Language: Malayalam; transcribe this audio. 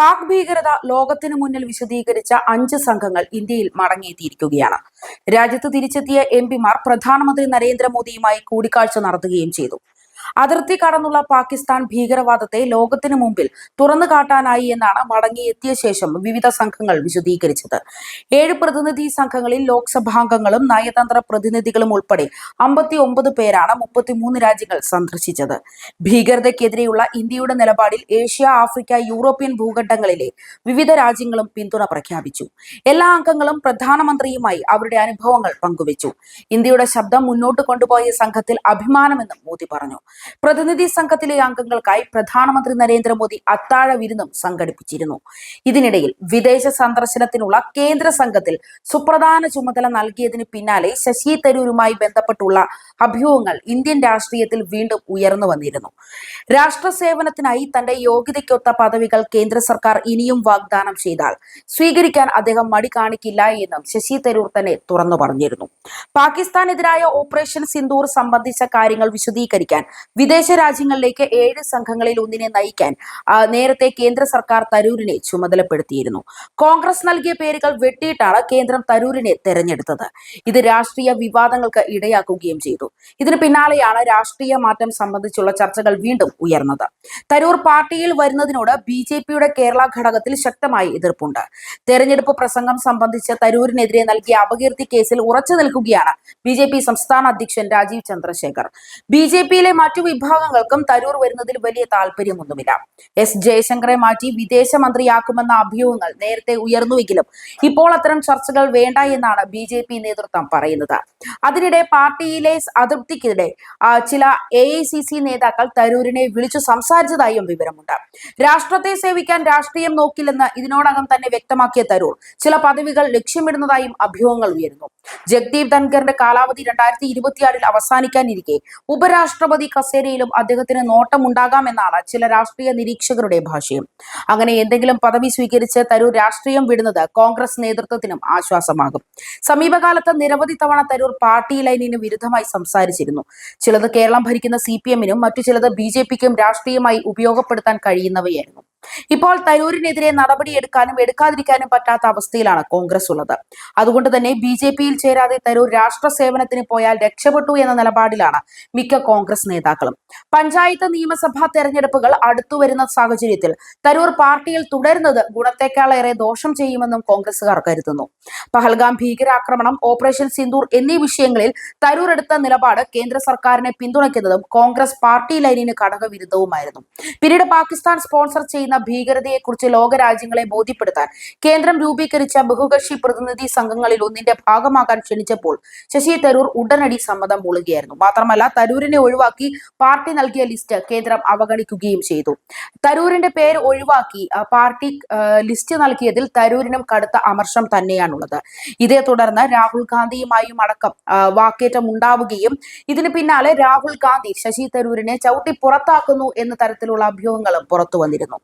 പാക് ഭീകരത ലോകത്തിനു മുന്നിൽ വിശദീകരിച്ച അഞ്ച് സംഘങ്ങൾ ഇന്ത്യയിൽ മടങ്ങിയെത്തിയിരിക്കുകയാണ്. രാജ്യത്ത് തിരിച്ചെത്തിയ എം പിമാർ പ്രധാനമന്ത്രി നരേന്ദ്രമോദിയുമായി കൂടിക്കാഴ്ച നടത്തുകയും ചെയ്തു. അതിർത്തി കടന്നുള്ള പാകിസ്ഥാൻ ഭീകരവാദത്തെ ലോകത്തിനു മുമ്പിൽ തുറന്നു കാട്ടാനായി എന്നാണ് മടങ്ങിയെത്തിയ ശേഷം വിവിധ സംഘങ്ങൾ വിശദീകരിച്ചത്. ഏഴ് പ്രതിനിധി സംഘങ്ങളിൽ ലോക്സഭാംഗങ്ങളും നയതന്ത്ര പ്രതിനിധികളും ഉൾപ്പെടെ അമ്പത്തി ഒമ്പത് പേരാണ് മുപ്പത്തിമൂന്ന് രാജ്യങ്ങൾ സന്ദർശിച്ചത്. ഭീകരതയ്ക്കെതിരെയുള്ള ഇന്ത്യയുടെ നിലപാടിൽ ഏഷ്യ ആഫ്രിക്ക യൂറോപ്യൻ ഭൂഖണ്ഡങ്ങളിലെ വിവിധ രാജ്യങ്ങളും പിന്തുണ പ്രഖ്യാപിച്ചു. എല്ലാ അംഗങ്ങളും പ്രധാനമന്ത്രിയുമായി അവരുടെ അനുഭവങ്ങൾ പങ്കുവച്ചു. ഇന്ത്യയുടെ ശബ്ദം മുന്നോട്ട് കൊണ്ടുപോയ സംഘത്തിൽ അഭിമാനമെന്നും മോദി പറഞ്ഞു. പ്രതിനിധി സംഘത്തിലെ അംഗങ്ങൾക്കായി പ്രധാനമന്ത്രി നരേന്ദ്രമോദി അത്താഴ വിരുന്നും സംഘടിപ്പിച്ചിരുന്നു. ഇതിനിടയിൽ വിദേശ സന്ദർശനത്തിനുള്ള കേന്ദ്ര സംഘത്തിൽ സുപ്രധാന ചുമതല നൽകിയതിന് പിന്നാലെ ശശി തരൂരുമായി ബന്ധപ്പെട്ടുള്ള അഭ്യൂഹങ്ങൾ ഇന്ത്യൻ രാഷ്ട്രീയത്തിൽ വീണ്ടും ഉയർന്നു വന്നിരുന്നു. രാഷ്ട്ര സേവനത്തിനായി തന്റെ യോഗ്യതയ്ക്കൊത്ത പദവികൾ കേന്ദ്ര സർക്കാർ ഇനിയും വാഗ്ദാനം ചെയ്താൽ സ്വീകരിക്കാൻ അദ്ദേഹം മടി കാണിക്കില്ല എന്നും ശശി തരൂർ തന്നെ തുറന്നു പറഞ്ഞിരുന്നു. പാകിസ്ഥാനെതിരായ ഓപ്പറേഷൻ സിന്ദൂർ സംബന്ധിച്ച കാര്യങ്ങൾ വിശദീകരിക്കാൻ വിദേശ രാജ്യങ്ങളിലേക്ക് ഏഴ് സംഘങ്ങളിൽ ഒന്നിനെ നയിക്കാൻ നേരത്തെ കേന്ദ്ര സർക്കാർ തരൂരിനെ ചുമതലപ്പെടുത്തിയിരുന്നു. കോൺഗ്രസ് നൽകിയ പേരുകൾ വെട്ടിയിട്ടാണ് കേന്ദ്രം തരൂരിനെ തെരഞ്ഞെടുത്തത്. ഇത് രാഷ്ട്രീയ വിവാദങ്ങൾക്ക് ഇടയാക്കുകയും ചെയ്തു. ഇതിന് പിന്നാലെയാണ് രാഷ്ട്രീയ മാറ്റം സംബന്ധിച്ചുള്ള ചർച്ചകൾ വീണ്ടും ഉയർന്നത്. തരൂർ പാർട്ടിയിൽ വരുന്നതിനോട് ബി ജെ പിയുടെ കേരള ഘടകത്തിൽ ശക്തമായ എതിർപ്പുണ്ട്. തെരഞ്ഞെടുപ്പ് പ്രസംഗം സംബന്ധിച്ച് തരൂരിനെതിരെ നൽകിയ അപകീർത്തി കേസിൽ ഉറച്ചു നിൽക്കുകയാണ് ബി സംസ്ഥാന അധ്യക്ഷൻ രാജീവ് ചന്ദ്രശേഖർ. ബി ജെ പിയിലെ മറ്റു വിഭാഗങ്ങൾക്കും തരൂർ വരുന്നതിൽ വലിയ താല്പര്യമൊന്നുമില്ല. എസ് ജയശങ്കറെ മാറ്റി വിദേശമന്ത്രിയാക്കുമെന്ന അഭ്യൂഹങ്ങൾ നേരത്തെ ഉയർന്നുവെങ്കിലും ഇപ്പോൾ അത്തരം ചർച്ചകൾ വേണ്ട എന്നാണ് ബി ജെ പി നേതൃത്വം പറയുന്നത്. അതിനിടെ പാർട്ടിയിലെ അതൃപ്തിക്കിടെ ചില എ ഐ സി സി നേതാക്കൾ തരൂരിനെ വിളിച്ചു സംസാരിച്ചതായും വിവരമുണ്ട്. രാഷ്ട്രത്തെ സേവിക്കാൻ രാഷ്ട്രീയം നോക്കില്ലെന്ന് ഇതിനോടകം തന്നെ വ്യക്തമാക്കിയ തരൂർ ചില പദവികൾ ലക്ഷ്യമിടുന്നതായും അഭ്യൂഹങ്ങൾ ഉയരുന്നു. ജഗ്ദീപ് ധൻഖറിന്റെ കാലാവധി രണ്ടായിരത്തി ഇരുപത്തിയാറിൽ അവസാനിക്കാനിരിക്കെ. ഉപരാഷ്ട്രപതി കസേരയിലും അദ്ദേഹത്തിന് നോട്ടമുണ്ടാകാമെന്നാണ് ചില രാഷ്ട്രീയ നിരീക്ഷകരുടെ ഭാഷ്യം. അങ്ങനെ എന്തെങ്കിലും പദവി സ്വീകരിച്ച് തരൂർ രാഷ്ട്രീയം വിടുന്നത് കോൺഗ്രസ് നേതൃത്വത്തിനും ആശ്വാസമാകും. സമീപകാലത്ത് നിരവധി തവണ തരൂർ പാർട്ടി ലൈനിന് വിരുദ്ധമായി സംസാരിച്ചിരുന്നു. ചിലത് കേരളം ഭരിക്കുന്ന സി പി എമ്മിനും മറ്റു ചിലത് ബി ജെ പിക്കും രാഷ്ട്രീയമായി ഉപയോഗപ്പെടുത്താൻ കഴിയുന്നവയായിരുന്നു. ഇപ്പോൾ തരൂരിനെതിരെ നടപടിയെടുക്കാനും എടുക്കാതിരിക്കാനും പറ്റാത്ത അവസ്ഥയിലാണ് കോൺഗ്രസ് ഉള്ളത്. അതുകൊണ്ട് തന്നെ ബി ജെ പിയിൽ ചേരാതെ തരൂർ രാഷ്ട്ര സേവനത്തിന് പോയാൽ രക്ഷപ്പെട്ടു എന്ന നിലപാടിലാണ് മിക്ക കോൺഗ്രസ് നേതാക്കളും. പഞ്ചായത്ത് നിയമസഭാ തെരഞ്ഞെടുപ്പുകൾ അടുത്തു വരുന്ന സാഹചര്യത്തിൽ തരൂർ പാർട്ടിയിൽ തുടരുന്നത് ഗുണത്തെക്കാളേറെ ദോഷം ചെയ്യുമെന്നും കോൺഗ്രസുകാർ കരുതുന്നു. പഹൽഗാം ഭീകരാക്രമണം ഓപ്പറേഷൻ സിന്ദൂർ എന്നീ വിഷയങ്ങളിൽ തരൂർ എടുത്ത നിലപാട് കേന്ദ്ര സർക്കാരിനെ പിന്തുണയ്ക്കുന്നതും കോൺഗ്രസ് പാർട്ടി ലൈനിന് ഘടകവിരുദ്ധവുമായിരുന്നു പിന്നീട് പാകിസ്ഥാൻ സ്പോൺസർ ചെയ്യുന്ന ഭീകരതയെക്കുറിച്ച് ലോകരാജ്യങ്ങളെ ബോധ്യപ്പെടുത്താൻ കേന്ദ്രം രൂപീകരിച്ച ബഹുകക്ഷി പ്രതിനിധി സംഘങ്ങളിൽ ഒന്നിന്റെ ഭാഗമാകാൻ ക്ഷണിച്ചപ്പോൾ ശശി തരൂർ ഉടനടി സമ്മതം മൂളുകയായിരുന്നു. മാത്രമല്ല തരൂരിനെ ഒഴിവാക്കി പാർട്ടി നൽകിയ ലിസ്റ്റ് കേന്ദ്രം അവഗണിക്കുകയും ചെയ്തു. തരൂരിന്റെ പേര് ഒഴിവാക്കി പാർട്ടി ലിസ്റ്റ് നൽകിയതിൽ തരൂരിനും കടുത്ത അമർഷം തന്നെയാണുള്ളത്. ഇതേ തുടർന്ന് രാഹുൽ ഗാന്ധിയുമായും അടക്കം വാക്കേറ്റം ഉണ്ടാവുകയും ഇതിന് പിന്നാലെ രാഹുൽ ഗാന്ധി ശശി തരൂരിനെ ചവിട്ടി പുറത്താക്കുന്നു എന്ന തരത്തിലുള്ള അഭ്യൂഹങ്ങളും പുറത്തു വന്നിരുന്നു.